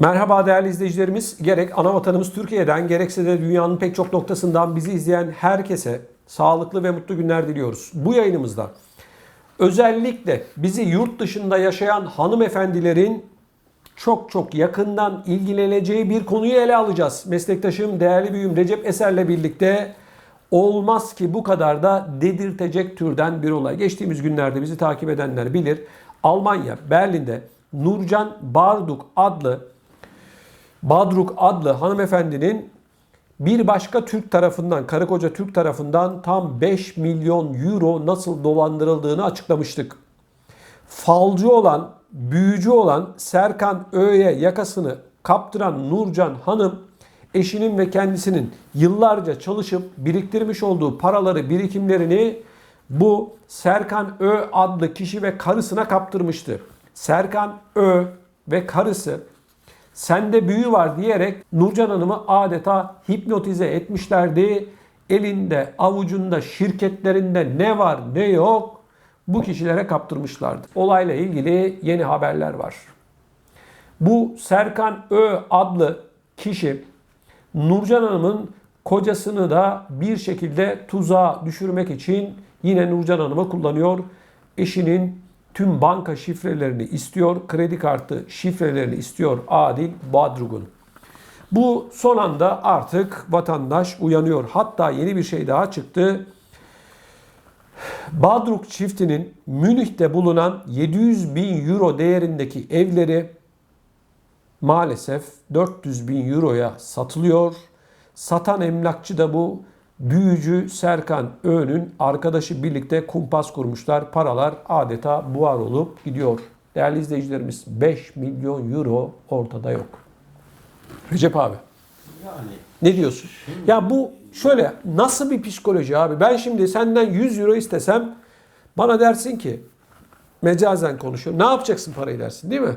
Merhaba değerli izleyicilerimiz. Gerek ana vatanımız Türkiye'den gerekse de dünyanın pek çok noktasından bizi izleyen herkese sağlıklı ve mutlu günler diliyoruz. Bu yayınımızda özellikle bizi yurt dışında yaşayan hanımefendilerin çok çok yakından ilgileneceği bir konuyu ele alacağız. Meslektaşım, değerli büyüğüm Recep Eser'le birlikte olmaz ki bu kadar da dedirtecek türden bir olay. Geçtiğimiz günlerde bizi takip edenler bilir. Almanya, Berlin'de Nurcan Barduk adlı Badruk adlı hanımefendinin bir başka Türk tarafından, karı koca Türk tarafından tam 5 milyon euro nasıl dolandırıldığını açıklamıştık. Falcı olan, büyücü olan Serkan Ö'ye yakasını kaptıran Nurcan Hanım, eşinin ve kendisinin yıllarca çalışıp biriktirmiş olduğu paraları, birikimlerini bu Serkan Ö adlı kişi ve karısına kaptırmıştı. Serkan Ö ve karısı sende büyü var diyerek Nurcan Hanım'ı adeta hipnotize etmişlerdi. Elinde, avucunda, şirketlerinde ne var ne yok bu kişilere kaptırmışlardı. Olayla ilgili yeni haberler var. Bu Serkan Ö adlı kişi Nurcan Hanım'ın kocasını da bir şekilde tuzağa düşürmek için yine Nurcan Hanım'ı kullanıyor. Eşinin tüm banka şifrelerini istiyor, kredi kartı şifrelerini istiyor Adil Badrug'un. Bu son anda artık vatandaş uyanıyor. Hatta yeni bir şey daha çıktı. Badruk çiftinin Münih'te bulunan 700 bin euro değerindeki evleri maalesef 400 bin euroya satılıyor. Satan emlakçı da bu büyücü Serkan Öğün'ün arkadaşı birlikte kumpas kurmuşlar. Paralar adeta buhar olup gidiyor. Değerli izleyicilerimiz 5 milyon euro ortada yok. Recep abi Yani ne diyorsun? Ya bu şöyle nasıl bir psikoloji abi? Ben şimdi senden 100 euro istesem bana dersin ki mecazen konuşuyor. Ne yapacaksın parayı dersin değil mi?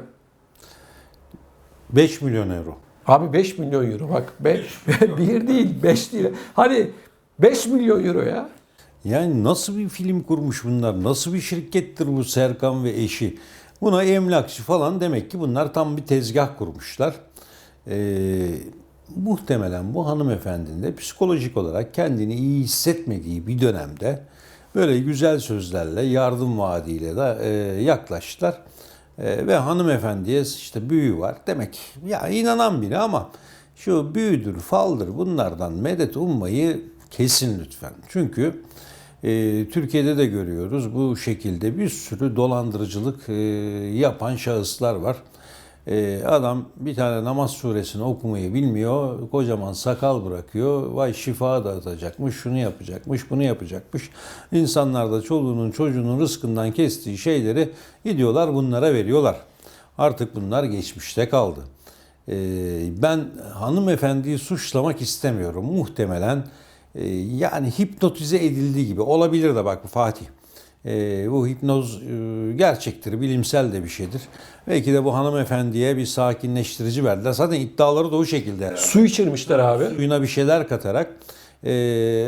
5 milyon euro. Abi 5 milyon euro bak. 5, bir değil 5 değil. Hadi 5 milyon euro ya. Yani nasıl bir film kurmuş bunlar? Nasıl bir şirkettir bu Serkan ve eşi? Buna emlakçı falan demek ki bunlar tam bir tezgah kurmuşlar. Ee, muhtemelen bu hanımefendinin de psikolojik olarak kendini iyi hissetmediği bir dönemde böyle güzel sözlerle, yardım vaadiyle de e, yaklaştılar. E, ve hanımefendiye işte büyü var. Demek ya inanan biri ama şu büyüdür, faldır bunlardan medet ummayı kesin lütfen. Çünkü e, Türkiye'de de görüyoruz bu şekilde bir sürü dolandırıcılık e, yapan şahıslar var. E, adam bir tane namaz suresini okumayı bilmiyor, kocaman sakal bırakıyor, vay şifa dağıtacakmış, şunu yapacakmış, bunu yapacakmış. İnsanlar da çoluğunun çocuğunun rızkından kestiği şeyleri gidiyorlar bunlara veriyorlar. Artık bunlar geçmişte kaldı. E, ben hanımefendiyi suçlamak istemiyorum. Muhtemelen e, yani hipnotize edildiği gibi olabilir de bak Fatih. E, bu hipnoz e, gerçektir, bilimsel de bir şeydir. Belki de bu hanımefendiye bir sakinleştirici verdiler. Zaten iddiaları da o şekilde. Su içirmişler abi. Suyuna bir şeyler katarak e,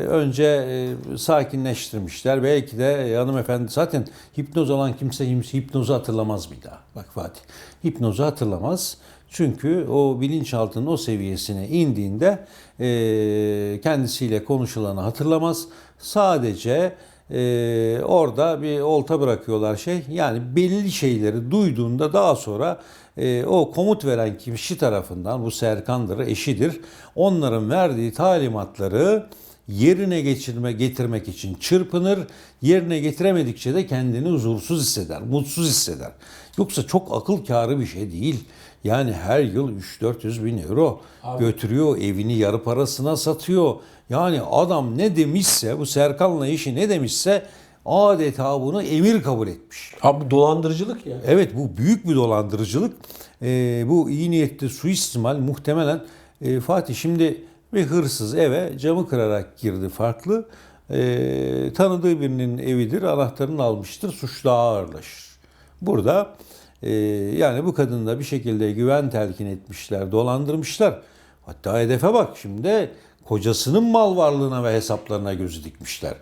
önce e, sakinleştirmişler. Belki de hanımefendi zaten hipnoz alan kimse hipnozu hatırlamaz bir daha. Bak Fatih, hipnozu hatırlamaz. Çünkü o bilinçaltının o seviyesine indiğinde e, kendisiyle konuşulanı hatırlamaz. Sadece e, orada bir olta bırakıyorlar şey. Yani belli şeyleri duyduğunda daha sonra e, o komut veren kişi tarafından bu Serkan'dır, eşidir. Onların verdiği talimatları yerine geçirme getirmek için çırpınır. Yerine getiremedikçe de kendini huzursuz hisseder, mutsuz hisseder. Yoksa çok akıl kârı bir şey değil. Yani her yıl 3-400 bin euro götürüyor, evini yarı parasına satıyor. Yani adam ne demişse, bu Serkan'la işi ne demişse adeta bunu emir kabul etmiş. Abi bu dolandırıcılık ya. Evet bu büyük bir dolandırıcılık. Ee, bu iyi niyetli suistimal muhtemelen e, Fatih şimdi bir hırsız eve camı kırarak girdi farklı. Ee, tanıdığı birinin evidir, anahtarını almıştır, suç daha ağırlaşır. Burada e, yani bu kadını da bir şekilde güven telkin etmişler, dolandırmışlar. Hatta hedefe bak şimdi kocasının mal varlığına ve hesaplarına gözü dikmişler.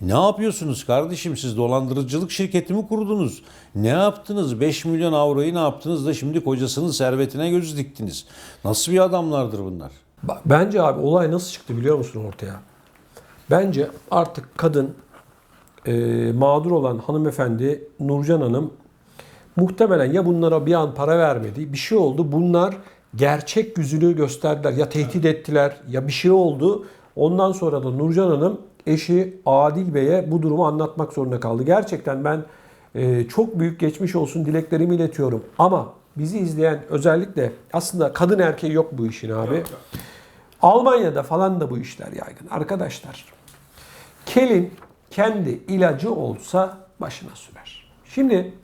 Ne yapıyorsunuz kardeşim siz dolandırıcılık şirketi mi kurdunuz? Ne yaptınız? 5 milyon avroyu ne yaptınız da şimdi kocasının servetine göz diktiniz? Nasıl bir adamlardır bunlar? Bence abi olay nasıl çıktı biliyor musun ortaya? Bence artık kadın e, mağdur olan hanımefendi Nurcan Hanım muhtemelen ya bunlara bir an para vermedi bir şey oldu. Bunlar gerçek yüzünü gösterdiler ya tehdit ettiler ya bir şey oldu. Ondan sonra da Nurcan Hanım eşi Adil Bey'e bu durumu anlatmak zorunda kaldı. Gerçekten ben e, çok büyük geçmiş olsun dileklerimi iletiyorum. Ama bizi izleyen özellikle aslında kadın erkeği yok bu işin abi. Almanya'da falan da bu işler yaygın. Arkadaşlar kelin kendi ilacı olsa başına sürer. Şimdi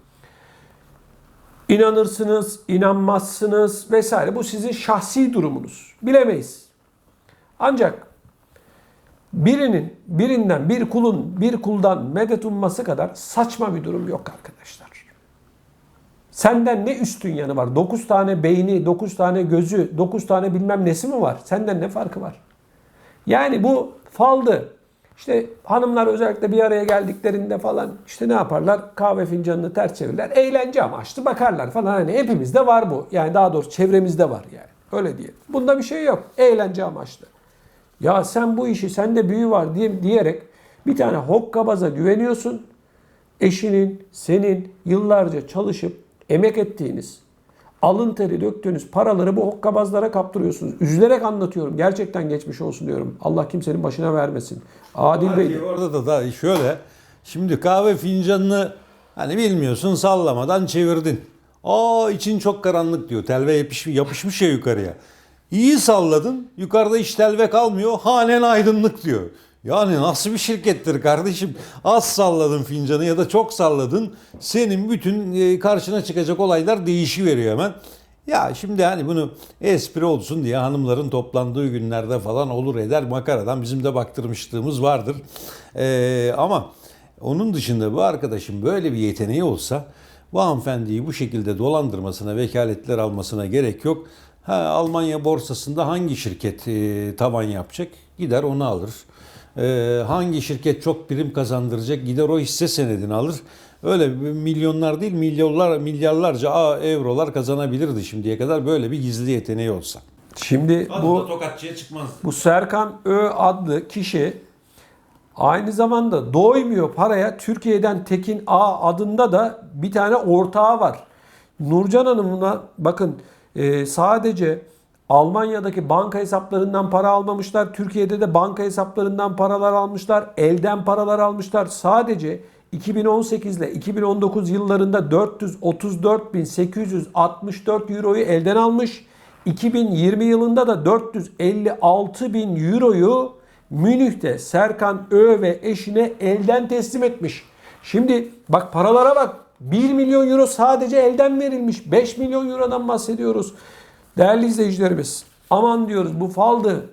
inanırsınız, inanmazsınız vesaire. Bu sizin şahsi durumunuz. Bilemeyiz. Ancak birinin, birinden bir kulun bir kuldan medet umması kadar saçma bir durum yok arkadaşlar. Senden ne üstün yanı var? 9 tane beyni, 9 tane gözü, 9 tane bilmem nesi mi var? Senden ne farkı var? Yani bu faldı. İşte hanımlar özellikle bir araya geldiklerinde falan işte ne yaparlar? Kahve fincanını ters çevirirler. Eğlence amaçlı bakarlar falan. Hani hepimizde var bu. Yani daha doğrusu çevremizde var yani. Öyle diye. Bunda bir şey yok. Eğlence amaçlı. Ya sen bu işi sende büyü var diye, diyerek bir tane hokkabaza güveniyorsun. Eşinin, senin yıllarca çalışıp emek ettiğiniz, alın teri döktüğünüz paraları bu hokkabazlara kaptırıyorsunuz. Üzülerek anlatıyorum. Gerçekten geçmiş olsun diyorum. Allah kimsenin başına vermesin. Adil Bey. Orada da, da şöyle. Şimdi kahve fincanını hani bilmiyorsun sallamadan çevirdin. Aa için çok karanlık diyor. Telve yapışmış, yapışmış ya yukarıya. İyi salladın. Yukarıda hiç telve kalmıyor. Hanen aydınlık diyor. Yani nasıl bir şirkettir kardeşim? Az salladın fincanı ya da çok salladın. Senin bütün e, karşına çıkacak olaylar değişiveriyor hemen. Ya şimdi hani bunu espri olsun diye hanımların toplandığı günlerde falan olur eder makaradan bizim de baktırmışlığımız vardır. Ee, ama onun dışında bu arkadaşın böyle bir yeteneği olsa bu hanımefendiyi bu şekilde dolandırmasına, vekaletler almasına gerek yok. Ha, Almanya borsasında hangi şirket e, tavan yapacak? Gider onu alır. Ee, hangi şirket çok prim kazandıracak? Gider o hisse senedini alır. Öyle bir milyonlar değil milyarlar milyarlarca a, eurolar kazanabilirdi şimdiye kadar böyle bir gizli yeteneği olsa. Şimdi bu tokatçıya çıkmaz. Bu Serkan Ö adlı kişi aynı zamanda doymuyor paraya. Türkiye'den Tekin A adında da bir tane ortağı var. Nurcan Hanım'la bakın e, sadece Almanya'daki banka hesaplarından para almamışlar. Türkiye'de de banka hesaplarından paralar almışlar. Elden paralar almışlar. Sadece 2018 ile 2019 yıllarında 434.864 euroyu elden almış. 2020 yılında da 456 bin euroyu Münih'te Serkan Ö ve eşine elden teslim etmiş. Şimdi bak paralara bak. 1 milyon euro sadece elden verilmiş. 5 milyon eurodan bahsediyoruz. Değerli izleyicilerimiz aman diyoruz bu faldı,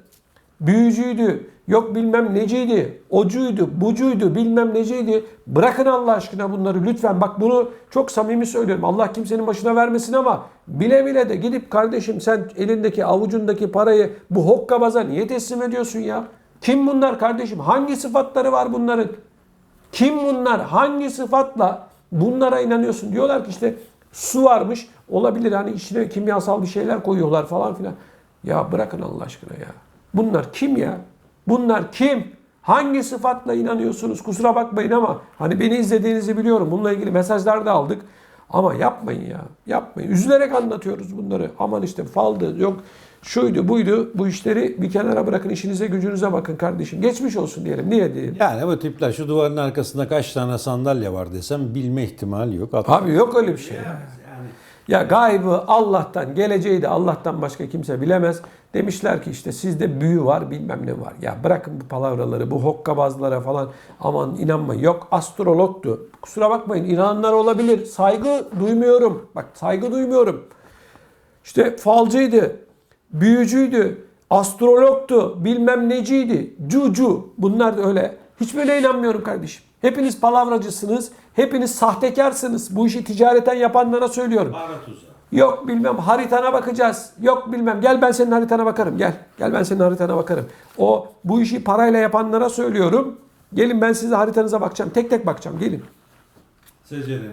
büyücüydü, yok bilmem neciydi, ocuydu, bucuydu, bilmem neciydi. Bırakın Allah aşkına bunları lütfen. Bak bunu çok samimi söylüyorum. Allah kimsenin başına vermesin ama bile bile de gidip kardeşim sen elindeki avucundaki parayı bu hokkabaza niye teslim ediyorsun ya? Kim bunlar kardeşim? Hangi sıfatları var bunların? Kim bunlar? Hangi sıfatla bunlara inanıyorsun? Diyorlar ki işte su varmış. Olabilir hani içine kimyasal bir şeyler koyuyorlar falan filan. Ya bırakın Allah aşkına ya. Bunlar kim ya? Bunlar kim? Hangi sıfatla inanıyorsunuz? Kusura bakmayın ama hani beni izlediğinizi biliyorum. Bununla ilgili mesajlar da aldık. Ama yapmayın ya. Yapmayın. Üzülerek anlatıyoruz bunları. Aman işte faldı yok şuydu buydu. Bu işleri bir kenara bırakın. işinize gücünüze bakın kardeşim. Geçmiş olsun diyelim. Niye diyelim? Yani bu tipler şu duvarın arkasında kaç tane sandalye var desem bilme ihtimali yok. Abi yok öyle bir şey. Ya gaybı Allah'tan, geleceği de Allah'tan başka kimse bilemez. Demişler ki işte sizde büyü var bilmem ne var. Ya bırakın bu palavraları, bu hokkabazlara falan aman inanmayın. Yok astrologtu. Kusura bakmayın inananlar olabilir. Saygı duymuyorum. Bak saygı duymuyorum. İşte falcıydı, büyücüydü, astrologtu, bilmem neciydi, cucu. Bunlar da öyle. Hiç böyle inanmıyorum kardeşim. Hepiniz palavracısınız, hepiniz sahtekarsınız. Bu işi ticareten yapanlara söylüyorum. Yok bilmem haritana bakacağız. Yok bilmem gel ben senin haritana bakarım. Gel. Gel ben senin haritana bakarım. O bu işi parayla yapanlara söylüyorum. Gelin ben size haritanıza bakacağım. Tek tek bakacağım. Gelin.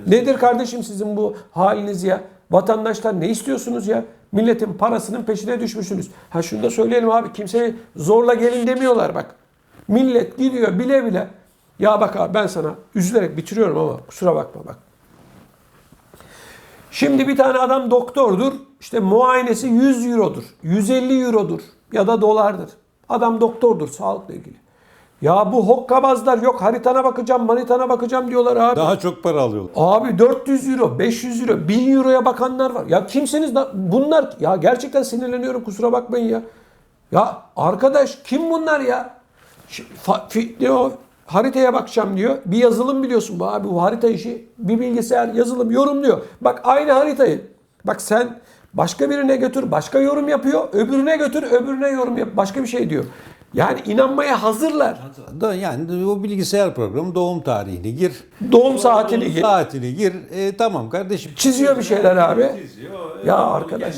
Nedir kardeşim sizin bu haliniz ya? Vatandaşlar ne istiyorsunuz ya? Milletin parasının peşine düşmüşsünüz. Ha şunu da söyleyelim abi. Kimseye zorla gelin demiyorlar bak. Millet gidiyor bile bile. Ya bak abi ben sana üzülerek bitiriyorum ama kusura bakma bak. Şimdi bir tane adam doktordur. İşte muayenesi 100 eurodur. 150 eurodur. Ya da dolardır. Adam doktordur sağlıkla ilgili. Ya bu hokkabazlar yok haritana bakacağım manitana bakacağım diyorlar abi. Daha çok para alıyorlar. Abi 400 euro, 500 euro, 1000 euroya bakanlar var. Ya kimsiniz? da- Bunlar ya gerçekten sinirleniyorum kusura bakmayın ya. Ya arkadaş kim bunlar ya? Fa- fi- ne o? Haritaya bakacağım diyor. Bir yazılım biliyorsun bu abi bu harita işi. Bir bilgisayar yazılım yorumluyor. Bak aynı haritayı. Bak sen başka birine götür başka yorum yapıyor. Öbürüne götür öbürüne yorum yap. Başka bir şey diyor. Yani inanmaya hazırlar. Da yani o bilgisayar programı doğum tarihini gir. Doğum saatini gir. Saatini gir. E, tamam kardeşim. Çiziyor bir şeyler abi. Çiziyor. Ya arkadaş.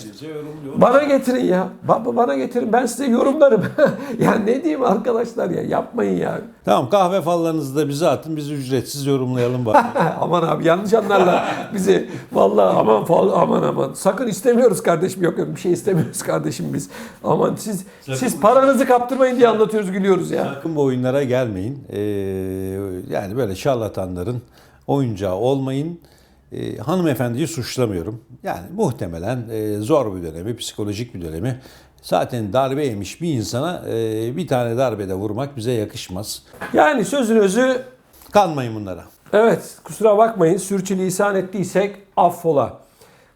Bana getirin ya. Ba- Bana getirin. Ben size yorumlarım. ya ne diyeyim arkadaşlar ya. Yapmayın ya. Tamam kahve fallarınızı da bize atın. Biz ücretsiz yorumlayalım bari. aman abi yanlış anlarlar bizi. Vallahi aman fal aman aman. Sakın istemiyoruz kardeşim. Yok yok bir şey istemiyoruz kardeşim biz. Aman siz siz paranızı kaptırmayın diye anlatıyoruz gülüyoruz ya. Sakın bu oyunlara gelmeyin. Ee, yani böyle şarlatanların oyuncağı olmayın. Ee, hanımefendiyi suçlamıyorum. Yani muhtemelen e, zor bir dönemi, psikolojik bir dönemi. Zaten darbe yemiş bir insana e, bir tane darbede vurmak bize yakışmaz. Yani sözün özü Kanmayın bunlara. Evet, kusura bakmayın. Sürçülisan ettiysek affola.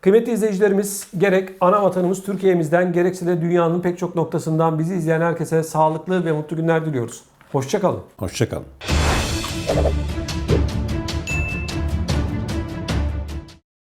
Kıymetli izleyicilerimiz, gerek ana vatanımız Türkiye'mizden gerekse de dünyanın pek çok noktasından bizi izleyen herkese sağlıklı ve mutlu günler diliyoruz. Hoşçakalın. Hoşçakalın.